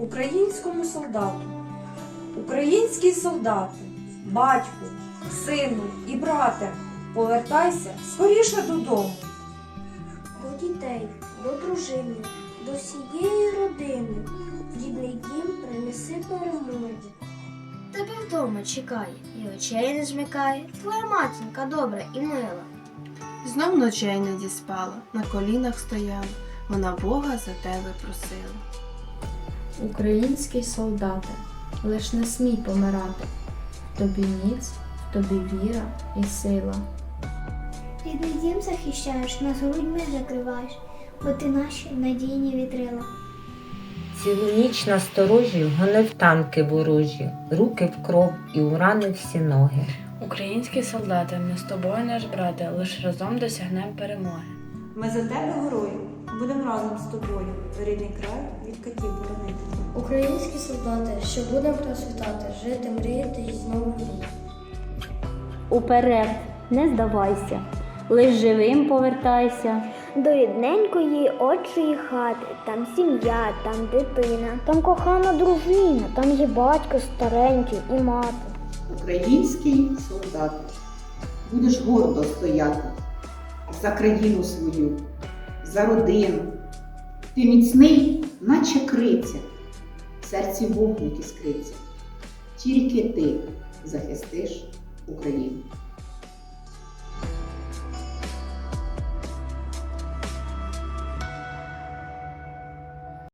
українському солдату. Український солдати, батьку, сину і брате, повертайся скоріше додому. До дітей, до дружини, до всієї родини. В рідний дім принеси перемоги. Тебе вдома чекає, і очей не змикає. Твоя матінка добра і мила. Знов ночей не діспала, на колінах стояла, вона Бога за тебе просила. Український солдате, лиш не смій помирати. В тобі в тобі віра і сила. Рідний дім захищаєш, нас грудьми закриваєш, бо ти наші надійні вітрила. Цілу ніч на сторожі гонив танки ворожі, руки в кров і уранив всі ноги. Українські солдати, ми з тобою, наш брате, лиш разом досягнемо перемоги. Ми за тебе, герою, будемо разом з тобою, рідний край від катів боронити. Українські солдати, що будемо процвітати, жити, мріяти і знову жити. Уперед, не здавайся, лиш живим повертайся. До рідненької отчої хати, там сім'я, там дитина, там кохана дружина, там є батько старенький і мати. Український солдат, будеш гордо стояти за країну свою, за родину. Ти міцний, наче криця, в серці вогник іскриться. Тільки ти захистиш Україну.